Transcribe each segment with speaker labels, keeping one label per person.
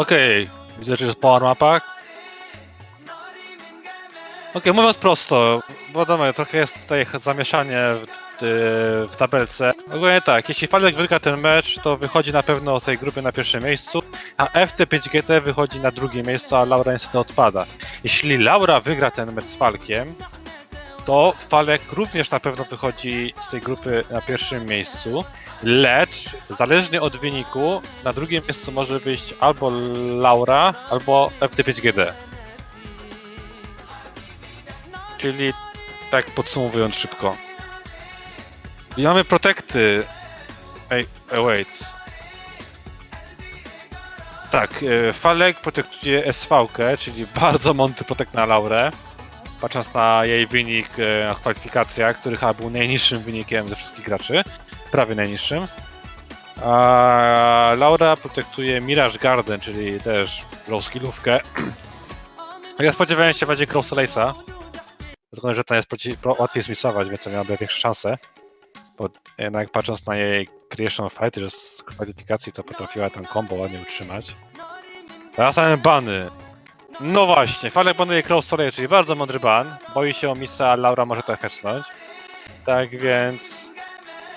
Speaker 1: Okej, widzę, że jest power mapa. Okej, mówiąc prosto, wiadomo, trochę jest tutaj zamieszanie w, w, w tabelce. Ogólnie tak, jeśli Falek wygra ten mecz, to wychodzi na pewno z tej grupy na pierwszym miejscu, a FT5GT wychodzi na drugim miejscu, a Laura niestety odpada. Jeśli Laura wygra ten mecz z Falkiem, to Falek również na pewno wychodzi z tej grupy na pierwszym miejscu, lecz zależnie od wyniku, na drugim miejscu może wyjść albo Laura, albo FT5GD. Czyli tak podsumowując szybko. I mamy protekty. Ej, ej, wait. Tak, e, Falek protektuje SV-kę, czyli bardzo mądry protekt na Laurę. Patrząc na jej wynik e, na kwalifikacjach, który chyba był najniższym wynikiem ze wszystkich graczy. Prawie najniższym. A Laura protektuje Mirage Garden, czyli też low skillówkę. Ja spodziewałem się bardziej Cross Race'a. Dlatego, że to jest łatwiej zmisować, więc miałaby większe szanse. Bo jednak patrząc na jej creation fight, że z kwalifikacji to potrafiła ten combo ładnie utrzymać. Teraz mamy bany. No właśnie, Falek banuje Cross Soleil, czyli bardzo mądry ban. Boi się o misa, a Laura może to hechnąć. Tak więc...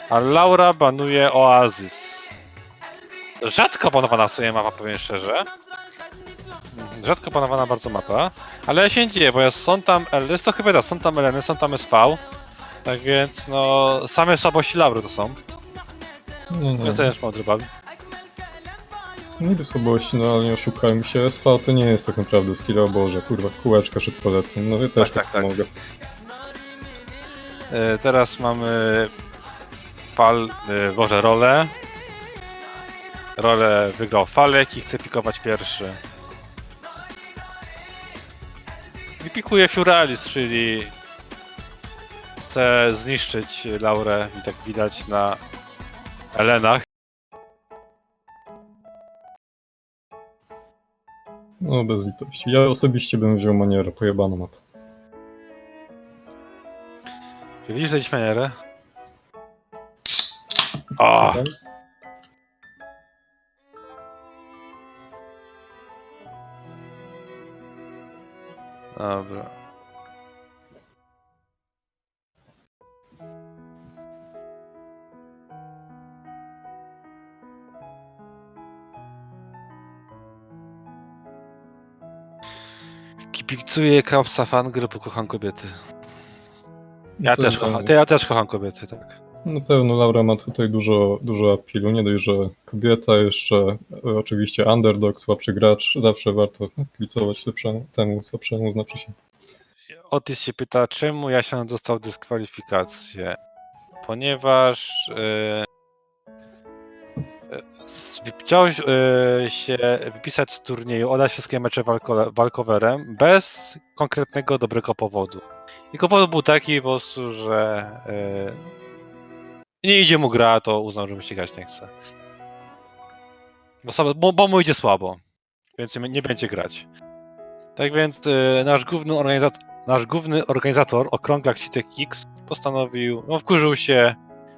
Speaker 1: A Laura banuje Oasis. Rzadko banowana w sumie mapa, powiem szczerze. Rzadko banowana bardzo mapa. Ale się dzieje, bo są tam, jest to chyba tak, są tam Eleny, są tam SV. Tak więc, no, same słabości Laury to są.
Speaker 2: Nie,
Speaker 1: To
Speaker 2: nie.
Speaker 1: też mądry ban.
Speaker 2: Niby słabości, no ale nie oszukajmy się. SV to nie jest tak naprawdę skill, o Boże, kurwa, kółeczka szybko lecą. No ja też
Speaker 1: Tak,
Speaker 2: tak,
Speaker 1: tak, tak.
Speaker 2: mogę.
Speaker 1: E, Teraz mamy pal, e, Boże, rolę. Rolę wygrał Falek i chce pikować pierwszy. I pikuje Furalis, czyli chce zniszczyć Laurę i tak widać na Elenach.
Speaker 2: No bez litości. Ja osobiście bym wziął manierę, pojebaną mapę.
Speaker 1: Czy widzisz tę manierę? O,
Speaker 2: Słuchaj?
Speaker 1: dobra. Kipicuję Kapsa Fangry, bo kocham kobiety. Ja też kocham, ja też kocham kobiety, tak.
Speaker 2: Na pewno Laura ma tutaj dużo, dużo apilu. Nie dość, że kobieta, jeszcze e, oczywiście underdog, słabszy gracz. Zawsze warto kibicować lepszemu, temu słabszemu, znaczy się.
Speaker 1: Otis się pyta, czemu Jasion dostał dyskwalifikację? Ponieważ s- chciał e, się wypisać z turnieju, oddać wszystkie mecze walko, walkowerem bez konkretnego dobrego powodu. Jego powód był taki po prostu, że e, nie idzie mu gra, to uznał, że mu się grać nie chce. Bo, słabo- bo, bo mu idzie słabo, więc nie będzie grać. Tak więc e, nasz główny organizator, nasz główny organizator, okrąglak Citek X, postanowił, no wkurzył się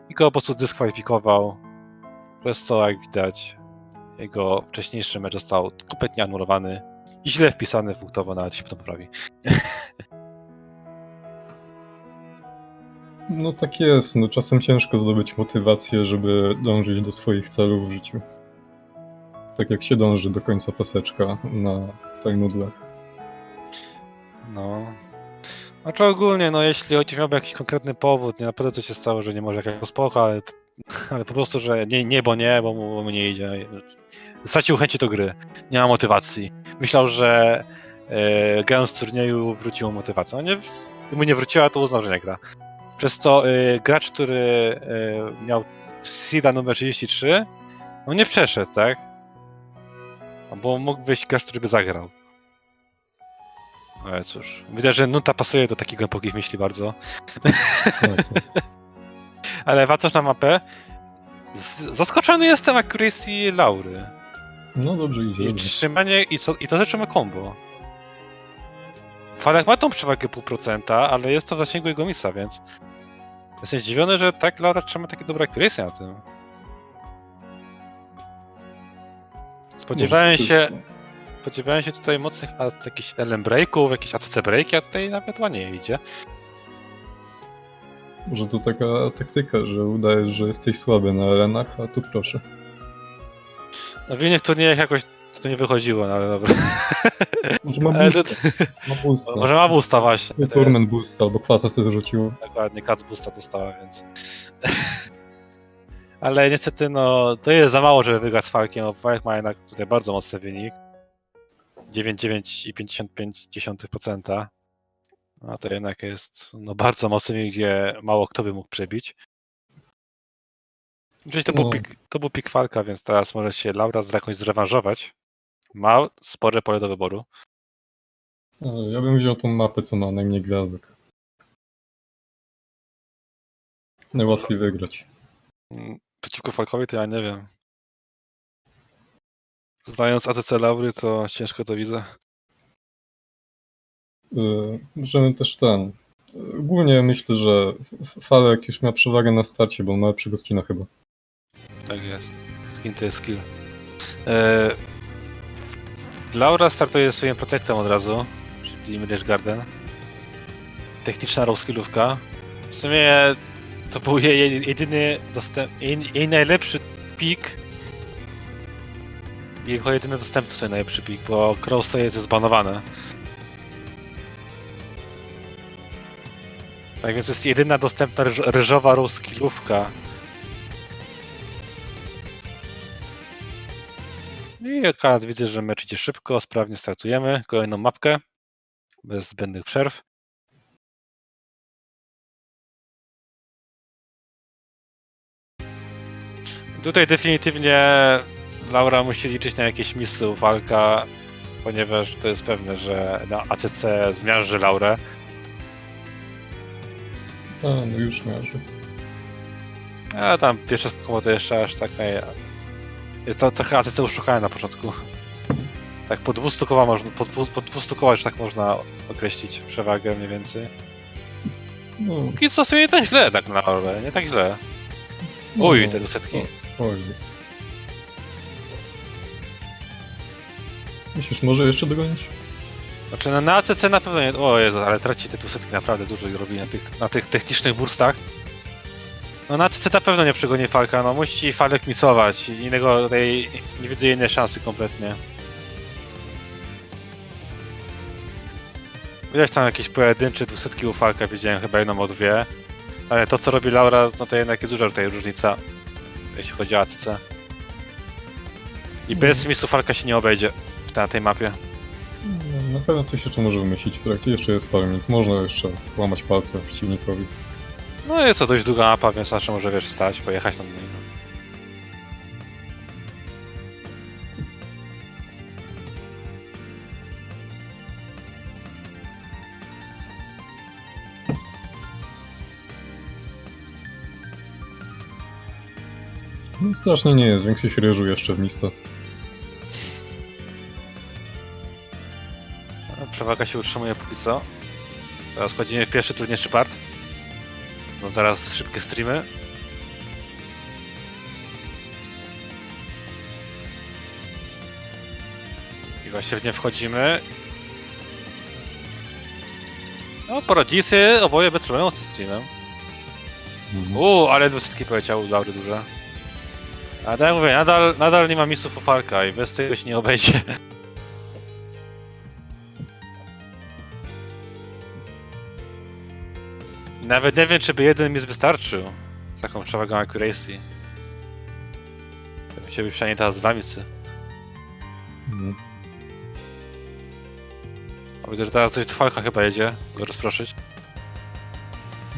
Speaker 1: i go po prostu zdyskwalifikował. Co, jak widać, jego wcześniejszy mecz został kompletnie anulowany i źle wpisany punktowo, nawet się to poprawi.
Speaker 2: No tak jest, no czasem ciężko zdobyć motywację, żeby dążyć do swoich celów w życiu. Tak jak się dąży do końca paseczka na tutaj nudlach.
Speaker 1: No. Znaczy ogólnie, no jeśli ojciec miałby jakiś konkretny powód, nie naprawdę to się stało, że nie może jakaś spoko, ale, ale po prostu, że nie, nie, bo nie, bo mu, bo mu nie idzie. Stracił chęci do gry. Nie ma motywacji. Myślał, że e, grając w turnieju wróciło motywację. No nie, mu nie wróciła, to uznał, że nie gra. Przez co e, gracz, który e, miał seeda numer 33, no nie przeszedł, tak? Bo mógł wyjść gracz, który by zagrał. Ale cóż, widać, że nuta pasuje do takich głębokich myśli bardzo. Ale wracając na mapę, z- zaskoczony jestem accuracy Laury.
Speaker 2: No dobrze idzie.
Speaker 1: I
Speaker 2: dobrze.
Speaker 1: trzymanie, i, co, i to zaczyna combo. Falek ma tą przewagę pół procenta, ale jest to w zasięgu jego misa, więc jestem zdziwiony, że tak Laura trzyma takie dobre accuracy na tym. Spodziewałem
Speaker 2: Może
Speaker 1: się, spodziewałem się tutaj mocnych a- jakichś LM breaków, jakieś ACC breaki, a tutaj nawet ładnie idzie.
Speaker 2: Może to taka taktyka, że udajesz, że jesteś słaby na arenach, a tu proszę.
Speaker 1: No w innych turniejach jakoś to nie wychodziło, no ale dobra.
Speaker 2: Może ma boosta. Ma boosta.
Speaker 1: Może ma boosta właśnie.
Speaker 2: Turmen boosta, albo kwasa sobie zrzucił.
Speaker 1: Dokładnie, Kac boosta dostała, więc... Ale niestety, no, to jest za mało, żeby wygrać z Falkiem, bo Falk ma jednak tutaj bardzo mocny wynik. 9,9,55%. No to jednak jest no, bardzo mocny gdzie mało kto by mógł przebić. Oczywiście to, był
Speaker 2: No.
Speaker 1: pik, to był pik Falka, więc teraz może się Laura z jakąś zrewanżować. Ma spore pole do wyboru.
Speaker 2: E, Ja bym wziął tą mapę, co ma najmniej gwiazdek. Najłatwiej wygrać.
Speaker 1: Mm, Przeciwko Falkowi to ja nie wiem. Znając ATC Laury, to ciężko to widzę.
Speaker 2: Yy, Możemy też ten. yy, Głównie myślę, że Falek już miał przewagę na starcie, bo ma lepszego skina chyba.
Speaker 1: Tak jest. Skin to jest skill. E, Laura startuje swoim protektem od razu, czyli Mirage Garden. Techniczna row skillówka. W sumie to był jej jedyny dostęp, jej, jej najlepszy pik. Jego jedyny dostęp to sobie najlepszy pik, bo Cross to jest zbanowane. Tak więc jest jedyna dostępna ryż, ryżowa row skillówka I akurat widzę, że mecz idzie szybko, sprawnie startujemy. Kolejną mapkę. Bez zbędnych przerw. Tutaj definitywnie Laura musi liczyć na jakieś misy walka, ponieważ to jest pewne, że na ACC zmiażdży Laurę.
Speaker 2: A, no już miarzy.
Speaker 1: A tam pierwsze koło to jeszcze aż tak nie. Jest to trochę ACC uszukane na początku. Tak po 200 koła można, po, po 200 koła już tak można określić przewagę mniej więcej.
Speaker 2: No,
Speaker 1: Póki co sobie nie tak źle tak naprawdę, nie tak źle.
Speaker 2: no,
Speaker 1: Uj, te setki.
Speaker 2: Oj. Myślisz, może jeszcze dogonić?
Speaker 1: Znaczy no, na ACC na pewno nie. O Jezu, ale traci te setki naprawdę dużo robi na tych, na tych technicznych burstach. No na ACC na pewno nie przegoni Falka, no musi Falek misować. Innego tutaj nie widzę innej szansy kompletnie. Widać tam jakieś pojedyncze dwusetki u Falka, widziałem chyba jedną o dwie. Ale to co robi Laura, no to jednak jest duża tutaj różnica, jeśli chodzi o ACC. I bez misu Falka się nie obejdzie na tej mapie.
Speaker 2: No, na pewno coś jeszcze może wymyślić w trakcie. Jeszcze jest parę minut. Można jeszcze łamać palce przeciwnikowi.
Speaker 1: No jest to dość długa mapa, więc zawsze może wiesz wstać, pojechać tam niego.
Speaker 2: No, strasznie nie jest. Większość ryżu jeszcze w misce.
Speaker 1: Przewaga się utrzymuje póki co. Teraz wchodzimy w pierwszy trudniejszy part. No zaraz szybkie streamy. I właśnie w nie wchodzimy. No, poradzisy oboje problemu z streamem.
Speaker 2: Mhm.
Speaker 1: Uuu, ale dwusetki poleciał Laury duże. A tak jak mówię, nadal, nadal nie ma misów Falka i bez tego się nie obejdzie. Nawet nie wiem, czy by jeden mis wystarczył. Z taką przewagą accuracy. To by się by przynajmniej teraz dwa misy.
Speaker 2: Mhm.
Speaker 1: A widzę, że teraz coś Falka chyba jedzie, go rozproszyć.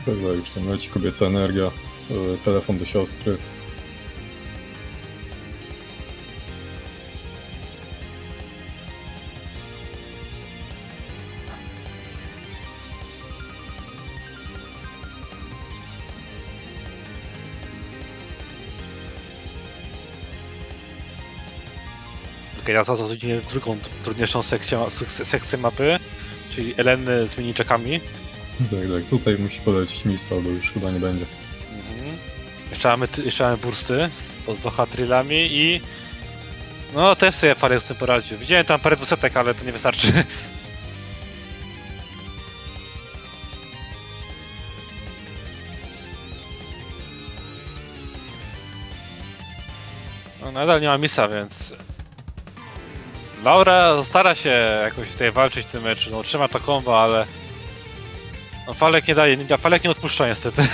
Speaker 2: Dobra, już tam leci kobieca energia. e, Telefon do siostry.
Speaker 1: Teraz zachodzimy w drugą, trudniejszą sekcję, sek- sekcję mapy, czyli Eleny z miniczekami.
Speaker 2: Tak, tak. Tutaj musi polecieć misa, albo już chyba nie będzie.
Speaker 1: Mhm. Jeszcze mamy, jeszcze mamy bursty z Zohatrylami i No, też sobie Falek z tym poradził. Widziałem tam parę dwusetek, ale to nie wystarczy. No, nadal nie ma misa, więc... Laura stara się jakoś tutaj walczyć w tym meczu, no trzyma to kombo, ale... No, Falek nie daje, nie, Falek nie odpuszcza niestety.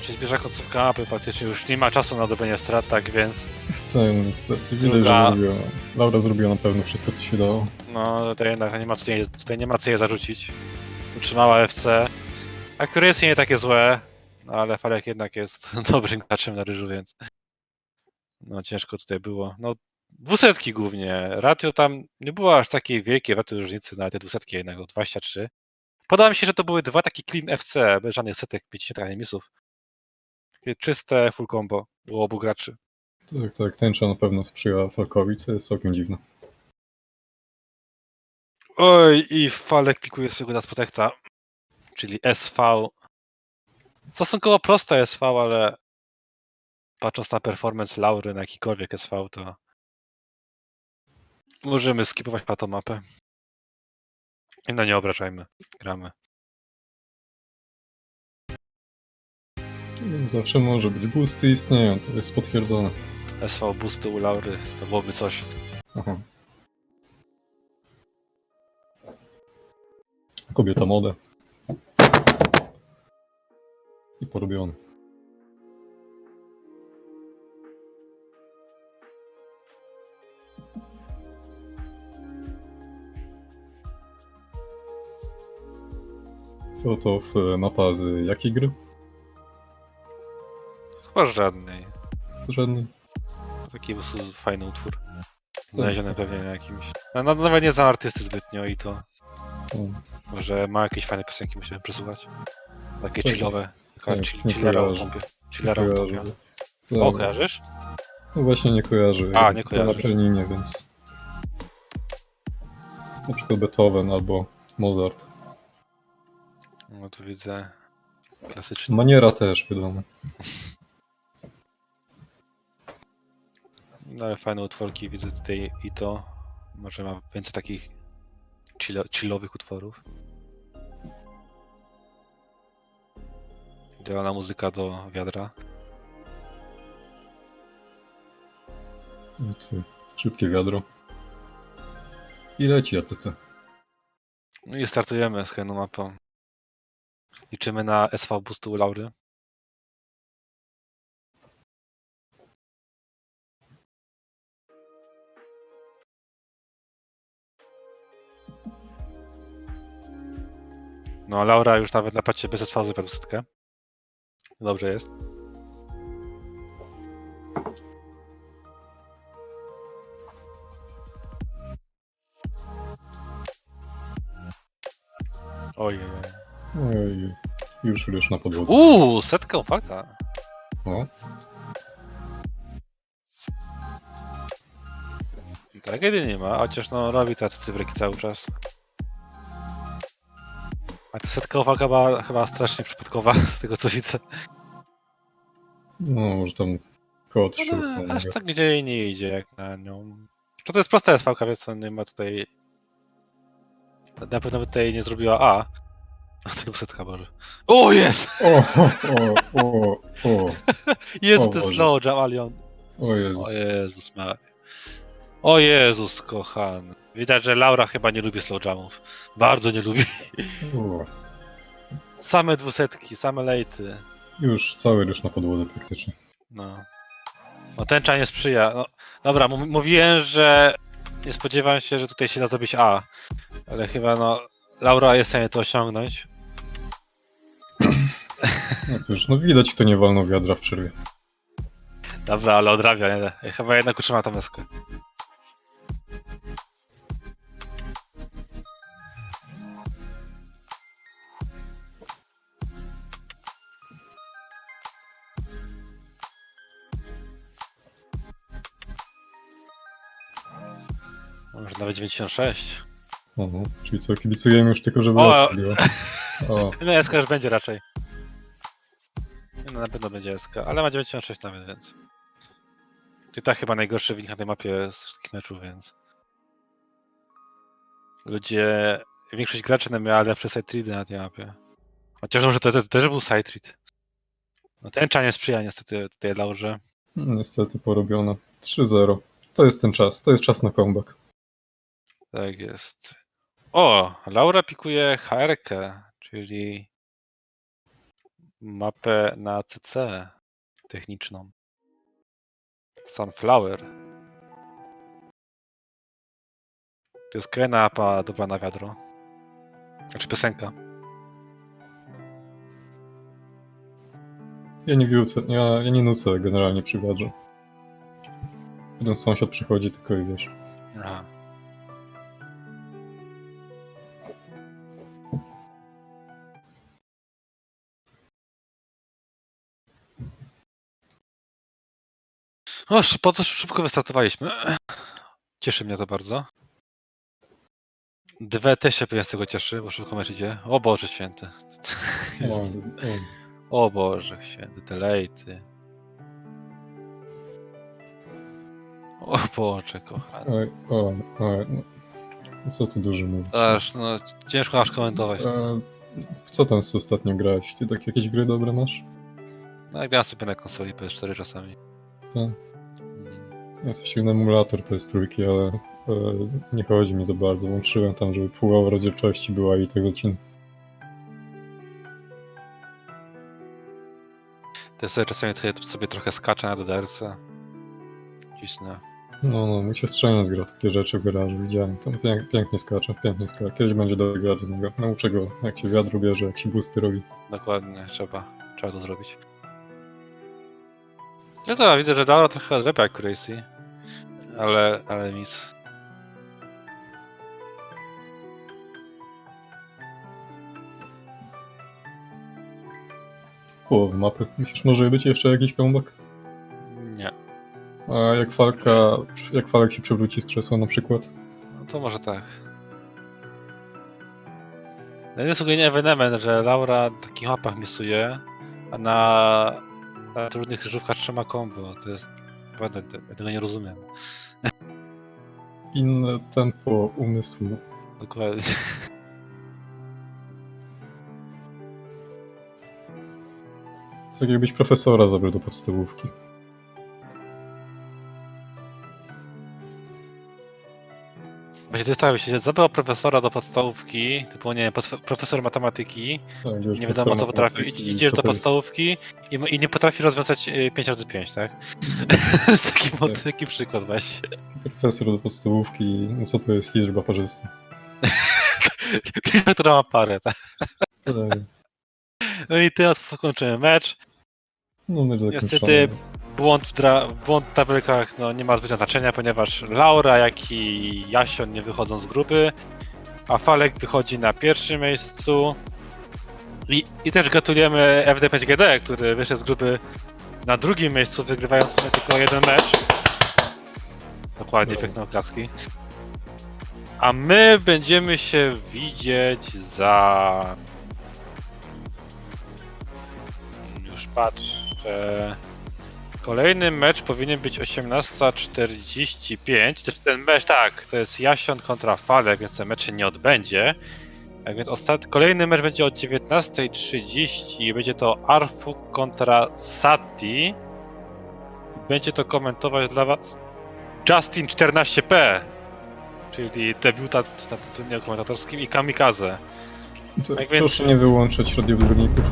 Speaker 1: Tu się zbierze końcówka mapy, praktycznie już nie ma czasu na dobienie strat, tak więc...
Speaker 2: To niestety, widać,
Speaker 1: Druga.
Speaker 2: że zrobiła. Laura zrobiła na pewno wszystko, co się dało.
Speaker 1: No, tutaj jednak nie ma co jej, tutaj nie ma co jej zarzucić. Utrzymała FC. Akurat nie takie złe, no, ale Falek jednak jest dobrym graczem na ryżu, więc... No, ciężko tutaj było. No, dwusetki głównie. Ratio tam nie było aż takiej wielkiej ratio różnicy, na te dwusetki jednak, o 23. Podoba mi się, że to były dwa takie clean FC, bez żadnych setek, 50 misów. Takie czyste full combo u obu graczy.
Speaker 2: Tak, tak, tęcza na pewno sprzyjała Falkowi, co jest całkiem dziwne.
Speaker 1: Oj, i Falek pikuje swojego Das Protecta, czyli SV. Stosunkowo prosta SV, ale patrząc na performance Laury na jakikolwiek SV, to możemy skipować na tą mapę. I no nie obrażajmy, gramy.
Speaker 2: Zawsze może być. Boosty istnieją, to jest potwierdzone.
Speaker 1: SV boosty u Laury, to byłoby coś.
Speaker 2: Aha. Kobieta modę. I porobiony. Co to w mapa z jakiej gry?
Speaker 1: Chyba żadnej.
Speaker 2: Żadnej.
Speaker 1: Taki po prostu fajny utwór. Znaleziony pewnie na jakimś... No, no, nawet nie znam artysty zbytnio i to...
Speaker 2: O,
Speaker 1: Może ma jakieś fajne piosenki, musimy przesuwać. Takie
Speaker 2: Tak.
Speaker 1: chillowe.
Speaker 2: Tak, nie
Speaker 1: chillera
Speaker 2: kojarzę. kojarzę. To-
Speaker 1: O, kojarzysz?
Speaker 2: No właśnie nie kojarzy.
Speaker 1: A, nie kojarzysz.
Speaker 2: Na pianinie, więc... Na przykład Beethoven albo Mozart.
Speaker 1: No tu widzę. Klasycznie.
Speaker 2: Maniera też, wiadomo.
Speaker 1: No ale fajne utworki widzę tutaj i to. Może ma więcej takich chillo, chillowych utworów. Idealna muzyka do wiadra.
Speaker 2: Szybkie wiadro. I leci ACC.
Speaker 1: No i startujemy z kolejną mapą. Liczymy na SV Boostu u Laury. No, Laura już nawet na pacie bez SV setkę. Dobrze jest. Ojej.
Speaker 2: Oj, już już na podłodze.
Speaker 1: Uuu, setkę falka.
Speaker 2: O,
Speaker 1: Tragedii nie ma, chociaż no robi te cyfryki cały czas. Ta setka falka była chyba strasznie przypadkowa, z tego co widzę.
Speaker 2: no może tam koło trzy.
Speaker 1: Ale aż tak gdzie jej nie idzie jak na nią. To to jest prosta SV, wiesz co, nie ma tutaj... Na pewno by tutaj nie zrobiła A. A to dwusetka może. O, jest!
Speaker 2: O, o, o, o,
Speaker 1: Jest
Speaker 2: O Boże.
Speaker 1: slow Jamalion.
Speaker 2: o Jezus.
Speaker 1: O Jezus Maria. O Jezus kochany. Widać, że Laura chyba nie lubi slow jamów. Bardzo nie lubi.
Speaker 2: O,
Speaker 1: Same dwusetki, same lejty.
Speaker 2: już cały już na podłodze praktycznie.
Speaker 1: No. No tęcza nie sprzyja. No, dobra, mów- mówiłem, że nie spodziewałem się, że tutaj się da zrobić A. Ale chyba no, Laura jest w stanie to osiągnąć.
Speaker 2: No cóż, no widać to nie wolno wiadra w przerwie.
Speaker 1: Dobra, ale odrabia, nie? Chyba jednak utrzyma tą meskę. Nawet 96.
Speaker 2: O, no, czyli co, kibicujemy już tylko, żeby
Speaker 1: O,
Speaker 2: raz było. O,
Speaker 1: No SK już będzie raczej. No na pewno będzie SK, ale ma 96 nawet, więc. I tak chyba najgorszy wynik na tej mapie z wszystkich meczów, więc. Ludzie. Większość graczy no miała lepsze side ready na tej mapie. Chociaż może to, to, to też był side read. No ten czas nie sprzyja niestety tej Laurze.
Speaker 2: niestety porobione. 3-0. To jest ten czas, to jest czas na comeback.
Speaker 1: Tak jest. O! Laura pikuje HR-kę, czyli mapę na CC techniczną. Sunflower. To jest kolejna mapa dobra na wiadro. Znaczy piosenka.
Speaker 2: Ja nie wiócę, ja, ja nie nucę generalnie przy gadrze. Jeden sąsiad przychodzi tylko i wiesz.
Speaker 1: Aha. O, sz- po co szybko wystartowaliśmy? Cieszy mnie to bardzo. Dwe też się pewnie z tego cieszy, bo szybko mecz idzie. O Boże święty.
Speaker 2: O,
Speaker 1: O Boże święty, te lejty. O Boże kochany.
Speaker 2: Oj, o, o, no. Co tu dużo mówić.
Speaker 1: Aż, no, ciężko aż komentować.
Speaker 2: E, co tam ostatnio grałeś? Ty tak jakieś gry dobre masz?
Speaker 1: No, grałem sobie na konsoli PS4 czasami.
Speaker 2: Tak. Ja ściągnąłem emulator PS3, ale e, nie chodzi mi za bardzo. Łączyłem tam, żeby połowa rozdzielczości była i tak zacina.
Speaker 1: To sobie czasami sobie, sobie trochę skaczę na DDR-ce. Cisnę.
Speaker 2: No, no, mój siostrzeniec gra takie rzeczy w garażu, widziałem. Tam pięk, pięknie skacze, pięknie skacze. Kiedyś będzie dobry gracz z niego. Nauczę go, jak się wiadro bierze, jak się boosty robi.
Speaker 1: Dokładnie, trzeba, trzeba to zrobić. No to widzę, że Daura trochę odrepia accuracy. Ale, ale nic.
Speaker 2: Połowa mapy. Myślisz, może być jeszcze jakiś comeback?
Speaker 1: Nie.
Speaker 2: A jak falka, jak falek się przewróci z krzesła na przykład?
Speaker 1: No to może tak. No jest ogólnie ewenement, że Laura na takich mapach misuje, a na, na trudnych krzyżówkach trzyma combo. To jest... Naprawdę, ja tego nie rozumiem.
Speaker 2: Inne tempo umysłu.
Speaker 1: Dokładnie.
Speaker 2: To tak jakbyś profesora zabrał do podstawówki.
Speaker 1: Właśnie tak, jeśli się zabrał profesora do podstawówki, typu nie profesor matematyki,
Speaker 2: Tak,
Speaker 1: nie wiadomo co potrafi, idziesz do
Speaker 2: jest-
Speaker 1: podstawówki i, i nie potrafi rozwiązać y, 5 razy 5, tak? taki, mod- taki przykład właśnie.
Speaker 2: Profesor do podstawówki, no co to jest liczba parzysta?
Speaker 1: która ma parę, tak?
Speaker 2: Tak.
Speaker 1: No i teraz kończymy mecz.
Speaker 2: No.
Speaker 1: Niestety błąd w, dra- błąd w tabelkach no, nie ma zbytnio znaczenia, ponieważ Laura, jak i Jasion nie wychodzą z grupy, a Falek wychodzi na pierwszym miejscu. I, i też gratulujemy FD5GD, który wyszedł z grupy na drugim miejscu, wygrywając tylko jeden mecz. Dokładnie,
Speaker 2: Brawo.
Speaker 1: piękne oklaski. A my będziemy się widzieć za... Już patrzę... Kolejny mecz powinien być 18.45. Też ten mecz, tak, to jest Jasion kontra Falek, więc ten mecz się nie odbędzie. Tak więc ostat... kolejny mecz będzie o 19.30 i będzie to Arfu kontra Sati. Będzie to komentować dla was Justin 14P, czyli debiutant na tym turnieju komentatorskim i Kamikaze.
Speaker 2: To
Speaker 1: tak więc-
Speaker 2: Proszę nie wyłączać radioodbiorników.